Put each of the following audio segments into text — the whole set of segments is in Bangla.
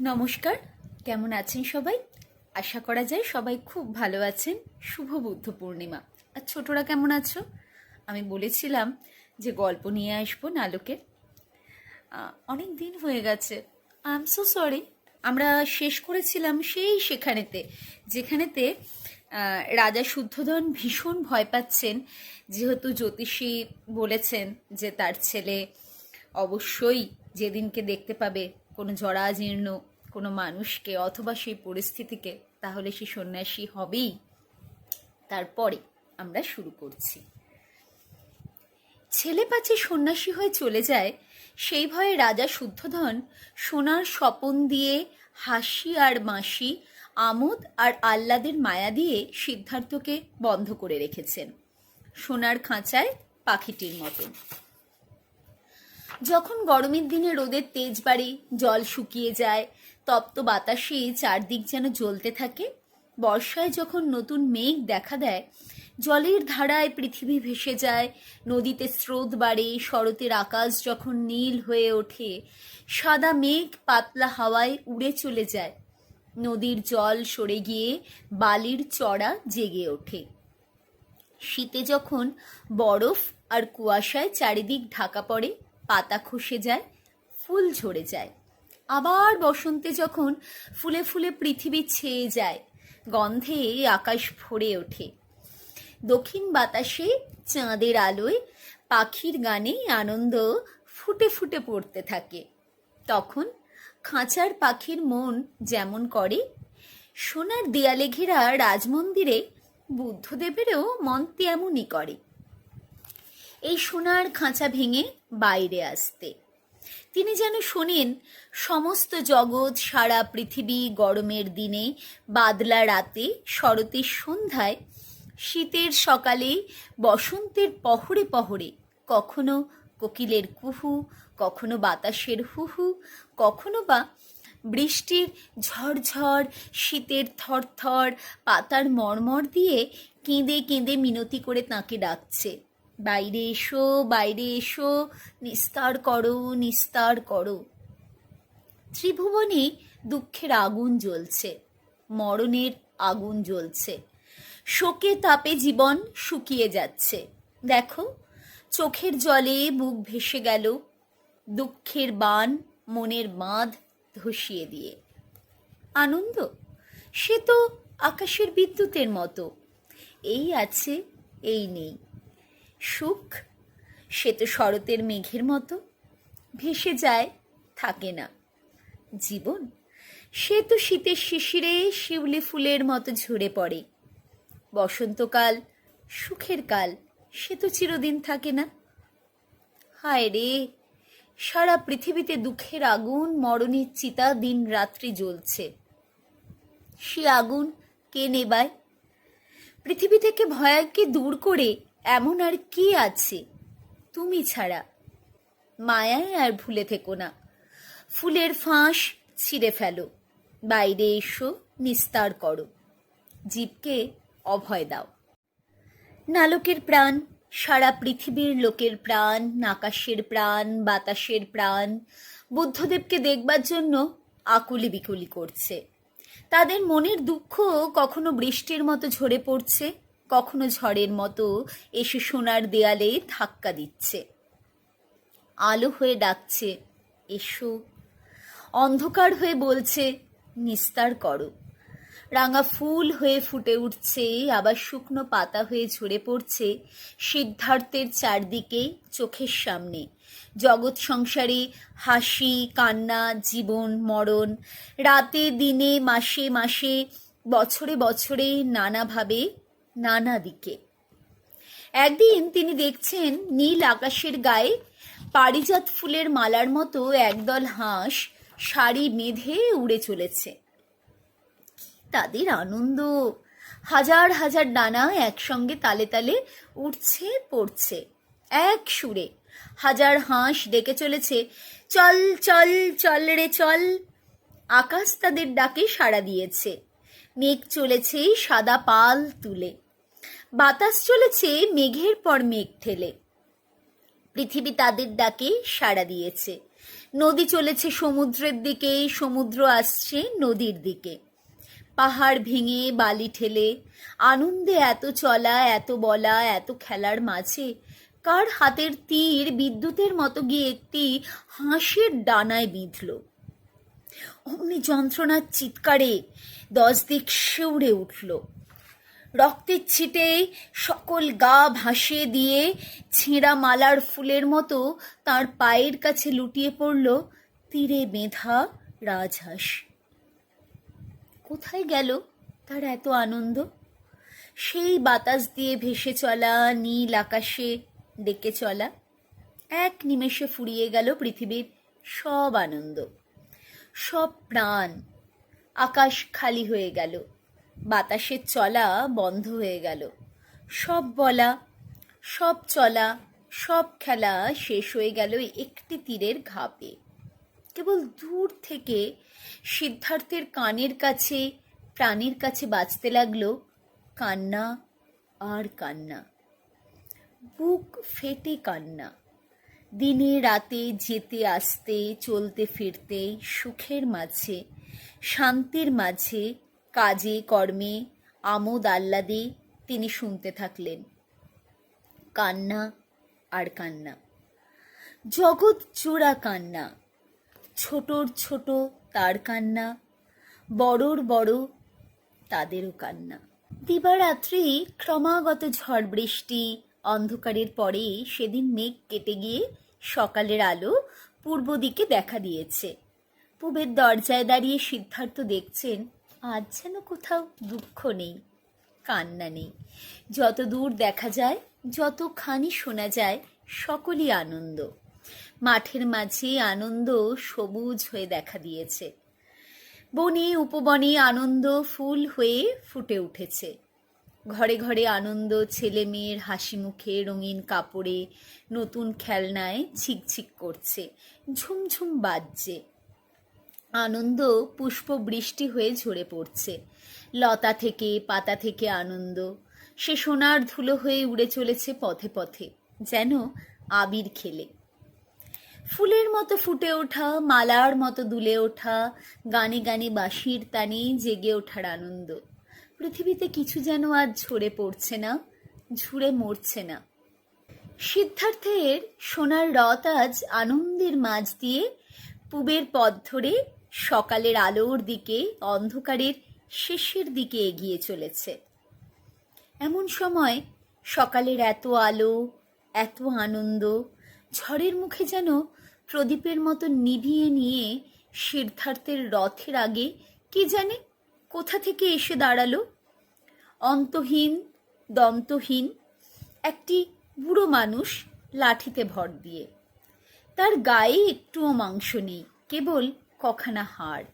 নমস্কার, কেমন আছেন সবাই? আশা করা যায় সবাই খুব ভালো আছেন। শুভ বুদ্ধ পূর্ণিমা। আর ছোটরা কেমন আছো? আমি বলেছিলাম যে গল্প নিয়ে আসব নালকের। অনেক দিন হয়ে গেছে। আই এম সো সরি আমরা শেষ করেছিলাম সেই সেখানেতে, যেখানেতে রাজা শুদ্ধধন ভীষণ ভয় পাচ্ছেন। যেহেতু জ্যোতিষী বলেছেন যে তার ছেলে অবশ্যই যেদিনকে দেখতে পাবে কোনো জরাজীর্ণ কোনো মানুষকে অথবা সেই পরিস্থিতিকে, তাহলে সে সন্ন্যাসী হবেই। তারপরে আমরা শুরু করছি। ছেলে পাছে সন্ন্যাসী হয়ে চলে যায়, সেই ভয়ে রাজা শুদ্ধধন সোনার স্বপন দিয়ে হাসি আর মাসি, আমোদ আর আহ্লাদের মায়া দিয়ে সিদ্ধার্থকে বন্ধ করে রেখেছেন, সোনার খাঁচায় পাখিটির মতন। যখন গরমের দিনে রোদের তেজ বাড়ে জল শুকিয়ে যায় তপ্ত বাতাসে চারদিক যেন জ্বলতে থাকে। বর্ষায় যখন নতুন মেঘ দেখা দেয়, জলের ধারায় পৃথিবী ভেসে যায়, নদীতে স্রোত বাড়ে, শরতের আকাশ যখন নীল হয়ে ওঠে, সাদা মেঘ পাতলা হাওয়ায় উড়ে চলে যায়। নদীর জল সরে গিয়ে বালির চড়া জেগে ওঠে। শীতে যখন বরফ আর কুয়াশায় চারিদিক ঢাকা পড়ে, পাতা খসে যায়, ফুল ঝরে যায়। আবার বসন্তে যখন ফুলে ফুলে পৃথিবী ছেয়ে যায়, গন্ধে আকাশ ভরে ওঠে। দক্ষিণ বাতাসে চাঁদের আলোয় পাখির গানে আনন্দ ফুটে ফুটে পড়তে থাকে। তখন খাঁচার পাখির মন যেমন করে, সোনার দেয়ালে ঘেরা রাজমন্দিরে বুদ্ধদেবেরও মন তেমনই করে। এই সোনার খাঁচা ভেঙে বাইরে আসতে। তিনি যেন শোনেন, সমস্ত জগৎ সারা পৃথিবী গরমের দিনে, বাদলা রাতে, শরতের সন্ধ্যায়, শীতের সকালে, বসন্তের পহরে পহরে, কখনো কোকিলের কুহু, কখনো বাতাসের হুহু, কখনো বা বৃষ্টির ঝড়ঝড় শীতের থরথর, পাতার মর্মর দিয়ে কেঁদে কেঁদে মিনতি করে তাকে ডাকছে। বাইরে এসো বাইরে এসো, নিস্তার করো নিস্তার করো। ত্রিভুবনে দুঃখের আগুন জ্বলছে, মরণের আগুন জ্বলছে। শোকে তাপে জীবন শুকিয়ে যাচ্ছে। দেখো, চোখের জলে বুক ভেসে গেল, দুঃখের বান মনের বাঁধ ধসিয়ে দিয়ে। আনন্দ? সে তো আকাশের বিদ্যুতের মতো। এই আছে, এই নেই। সুখ, সে তো শরতের মেঘের মতো, ভেসে যায়, থাকে না। জীবন, সে তো শীতের শিশিরে শিউলি ফুলের মতো ঝরে পড়ে। বসন্তকাল, সুখের কাল, সে তো চিরদিন থাকে না। হায় রে, সারা পৃথিবীতে দুঃখের আগুন, মরণের চিতা দিন রাত্রি জ্বলছে। সে আগুন কে নেবায়? পৃথিবী থেকে ভয়াকে দূর করে এমন আর কি আছে? তুমি ছাড়া। মায়ায় আর ভুলে থেকো না। ফুলের ফাঁস ছিঁড়ে ফেলো। বাইরে এসো, নিস্তার করো। জীবকে অভয় দাও। নালকের প্রাণ, সারা পৃথিবীর লোকের প্রাণ, আকাশের প্রাণ, বাতাসের প্রাণ, বুদ্ধদেবকে দেখবার জন্য আকুলি বিকুলি করছে। তাদের মনের দুঃখ কখনো বৃষ্টির মতো ঝরে পড়ছে? কখনো ঝড়ের মতো এসে সোনার দেয়ালে ধাক্কা দিচ্ছে। আলো হয়ে ডাকছে, এসো। অন্ধকার হয়ে বলছে, নিস্তার করো। রাঙা ফুল হয়ে ফুটে উঠছে, আবার শুকনো পাতা হয়ে ঝরে পড়ছে সিদ্ধার্থের চারদিকে চোখের সামনে। জগৎ সংসারে হাসি, কান্না, জীবন, মরণ, রাতে, দিনে, মাসে মাসে, বছরে বছরে নানাভাবে নানা দিকে। একদিন তিনি দেখছেন নীল আকাশের গায়ে পারিজাত ফুলের মালার মতো একদল হাঁস শাড়ি বেঁধে উড়ে চলেছে। তাদের আনন্দ! হাজার হাজার ডানা একসঙ্গে তালে তালে উঠছে পড়ছে, এক সুরে। হাজার হাঁস ডেকে চলেছে, চল চল চল রে, চল। আকাশ তাদের ডাকে সাড়া দিয়েছে। মেঘ চলেছে সাদা পাল তুলে। বাতাস চলেছে মেঘের পর মেঘ ঠেলে। পৃথিবী তাদের ডাকে সাড়া দিয়েছে। নদী চলেছে সমুদ্রের দিকে, সমুদ্র আসছে নদীর দিকে। পাহাড় ভেঙে বালি ঠেলে, আনন্দে এত চলা, এত বলা, এত খেলার মাঝে, কার হাতের তীর বিদ্যুতের মতো গিয়ে একটি হাঁসের ডানায় বিঁধল। অমনি যন্ত্রণার চিৎকারে দশ দিক শিউড়ে উঠল। রক্তের ছিটে সকল গা ভাসিয়ে দিয়ে ছেঁড়া মালার ফুলের মতো তার পায়ের কাছে লুটিয়ে পড়ল তীরে বেঁধা রাজহাঁস। কোথায় গেল তার এত আনন্দ? সেই বাতাস দিয়ে ভেসে চলা, নীল আকাশে ডেকে চলা, এক নিমেষে ফুরিয়ে গেল পৃথিবীর সব আনন্দ। সব প্রাণ আকাশ খালি হয়ে গেল। বাতাসের চলা বন্ধ হয়ে গেল। সব বলা, সব চলা, সব খেলা শেষ হয়ে গেল একটি তীরের ঘাপে। কেবল দূর থেকে সিদ্ধার্থের কানের কাছে, প্রাণের কাছে বাজতে লাগল কান্না আর কান্না। বুক ফেটে কান্না। দিনে রাতে যেতে, আসতে, চলতে, ফিরতে, সুখের মাঝে, শান্তির মাঝে কাজে, কর্মে, আমোদ আহ্লাদে তিনি শুনতে থাকলেন। কান্না আর কান্না। জগৎ জোড়া কান্না। ছোটর ছোট তার কান্না। বড়র বড় তাদেরও কান্না। দিবারাত্রি ক্রমাগত ঝড় বৃষ্টি, অন্ধকারের পরে সেদিন মেঘ কেটে গিয়ে সকালের আলো পূর্ব দিকে দেখা দিয়েছে। পূবের দরজায় দাঁড়িয়ে সিদ্ধার্থ দেখছেন আজ যেন কোথাও দুঃখ নেই, কান্না নেই। যত দূর দেখা যায়, যতখানি শোনা যায়, সকলই আনন্দ। মাঠের মাঝে আনন্দ সবুজ হয়ে দেখা দিয়েছে। বনে উপবনে আনন্দ ফুল হয়ে ফুটে উঠেছে। ঘরে ঘরে আনন্দ ছেলে মেয়ের হাসি মুখে রঙিন কাপড়ে নতুন খেলনায় ছিকছিক করছে, ঝুমঝুম বাজছে। আনন্দ পুষ্প বৃষ্টি হয়ে ঝরে পড়ছে। লতা থেকে, পাতা থেকে আনন্দ। সে সোনার ধুলো হয়ে উড়ে চলেছে পথে পথে, যেন আবির খেলে। ফুলের মতো ফুটে ওঠা, মালার মতো দুলে ওঠা, গানে গানে বাঁশির তানে জেগে ওঠার আনন্দ। পৃথিবীতে কিছু যেন আজ ঝরে পড়ছে না, ঝুড়ে মরছে না। সিদ্ধার্থের সোনার রথ আজ আনন্দের মাঝ দিয়ে পুবের পথ ধরে সকালের আলোর দিকে অন্ধকারের শেষের দিকে এগিয়ে চলেছে। এমন সময় সকালের এত আলো, এত আনন্দ, ঝড়ের মুখে যেন প্রদীপের মতো নিভিয়ে নিয়ে সিদ্ধার্থের রথের আগে কি জানে কোথা থেকে এসে দাঁড়াল? অন্তহীন, দন্তহীন একটি বুড়ো মানুষ লাঠিতে ভর দিয়ে। তার গায়ে একটুও মাংস নেই, কেবল কখানা হাড়।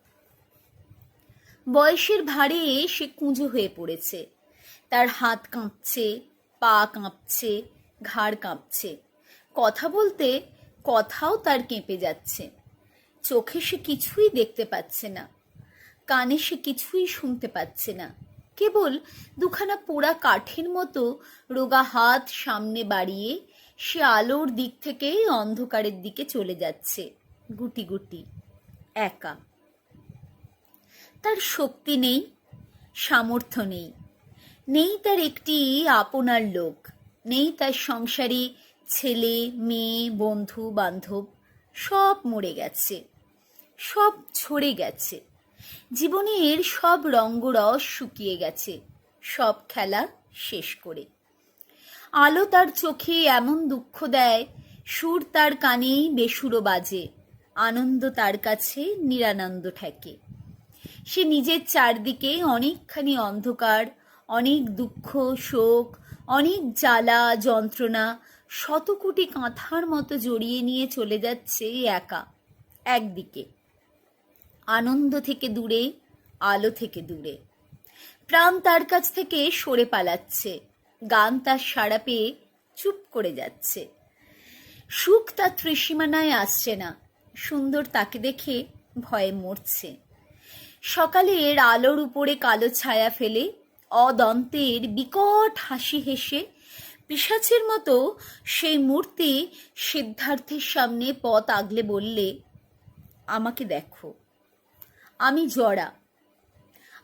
বয়সের ভারে সে কুঁজো হয়ে পড়েছে। তার হাত কাঁপছে, পা কাঁপছে, ঘাড় কাঁপছে। কথা বলতে কথাও তার কেঁপে যাচ্ছে। চোখে সে কিছুই দেখতে পাচ্ছে না। কানে সে কিছুই শুনতে পাচ্ছে না। কেবল দুখানা পোড়া কাঠের মতো রোগা হাত সামনে বাড়িয়ে সে আলোর দিক থেকে অন্ধকারের দিকে চলে যাচ্ছে, গুটি গুটি। একা। তার শক্তি নেই, সামর্থ্য নেই। নেই তার একটি আপনার লোক। নেই তার সংসারে ছেলে, মেয়ে, বন্ধু, বান্ধব, সব মরে গেছে। সব ঝরে গেছে। জীবনের সব রঙ্গরস শুকিয়ে গেছে। সব খেলা শেষ করে। আলো তার চোখে এমন দুঃখ দেয়, সুর তার কানে বেসুরো বাজে। আনন্দ তার কাছে নিরানন্দ ঠেকে। সে নিজের চারদিকে অনেকখানি অন্ধকার, অনেক দুঃখ, শোক, অনেক জ্বালা, যন্ত্রণা শত কোটি কাঁথার মতো জড়িয়ে নিয়ে চলে যাচ্ছে একা, একদিকে। আনন্দ থেকে দূরে, আলো থেকে দূরে। প্রাণ তার কাছ থেকে সরে পালাচ্ছে, গান তার সাড়া পেয়ে চুপ করে যাচ্ছে। সুখ তার ত্রিসীমানায় আসছে না সুন্দর তাকে দেখে ভয়ে মরছে। সকালের আলোর উপরে কালো ছায়া ফেলে অদন্তের বিকট হাসি হেসে পিসাচের মতো সেই মূর্তি সিদ্ধার্থের সামনে পথ আগলে বললে, আমাকে দেখো। আমি জড়া।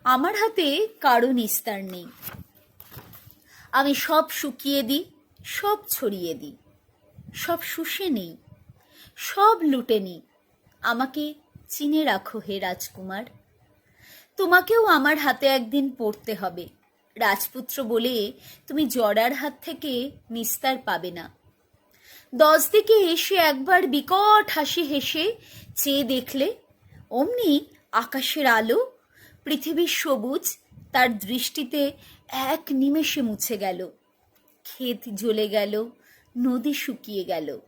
আমার হাতে কারও নিস্তার নেই। আমি সব শুকিয়ে দিই, সব ছড়িয়ে দিই, সব শুষে নেই। সব লুটে নিই আমাকে চিনে রাখো হে রাজকুমার। তোমাকেও আমার হাতে একদিন পড়তে হবে। রাজপুত্র বলে, তুমি জড়ার হাত থেকে নিস্তার পাবে না। দশ দিকে এসে একবার বিকট হাসি হেসে চেয়ে দেখলে, অমনি আকাশের আলো, পৃথিবীর সবুজ, তার দৃষ্টিতে এক নিমেষে মুছে গেল। ক্ষেত জ্বলে গেল, নদী শুকিয়ে গেল।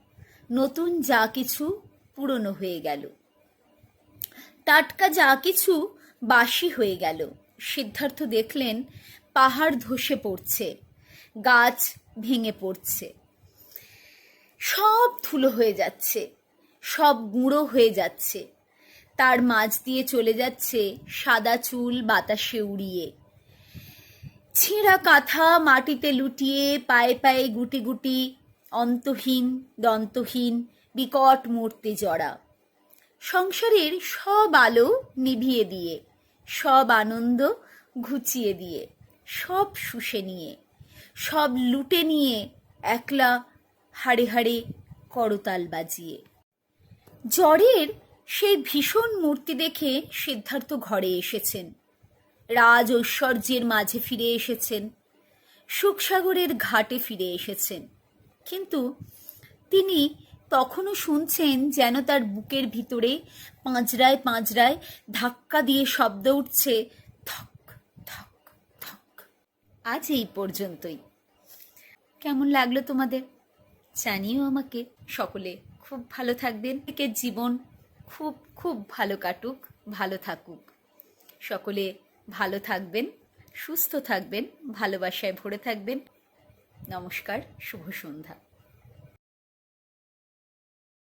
নতুন যা কিছু পুরনো হয়ে গেল। টাটকা যা কিছু বাসি হয়ে গেল। সিদ্ধার্থ দেখলেন পাহাড় ধসে পড়ছে, গাছ ভেঙে পড়ছে। সব ধুলো হয়ে যাচ্ছে, সব গুঁড়ো হয়ে যাচ্ছে। তার মাঝ দিয়ে চলে যাচ্ছে সাদা চুল বাতাসে উড়িয়ে। ছেঁড়া কাঁথা মাটিতে লুটিয়ে পায়ে পায়ে গুটি গুটি অন্তহীন, দন্তহীন, বিকট মূর্তি জড়া। সংসারের সব আলো নিভিয়ে দিয়ে, সব আনন্দ ঘুচিয়ে দিয়ে, সব শুষে নিয়ে, সব লুটে নিয়ে একলা হাড়ে হাড়ে করতাল বাজিয়ে। জ্বরের সেই ভীষণ মূর্তি দেখে সিদ্ধার্থ ঘরে এসেছেন। রাজ ঐশ্বর্যের মাঝে ফিরে এসেছেন। সুখসাগরের ঘাটে ফিরে এসেছেন। কিন্তু তিনি তখনও শুনছেন যেন তার বুকের ভিতরে পাঁজরায় পাঁজরায় ধাক্কা দিয়ে শব্দ উঠছে থক থক থক আজ এই পর্যন্তই। কেমন লাগল তোমাদের? জানিও আমাকে। সকলে খুব ভালো থাকবেন। থেকে জীবন খুব খুব ভালো কাটুক, ভালো থাকুক। সকলে ভালো থাকবেন, সুস্থ থাকবেন, ভালোবাসায় ভরে থাকবেন। নমস্কার শুভ সন্ধ্যা।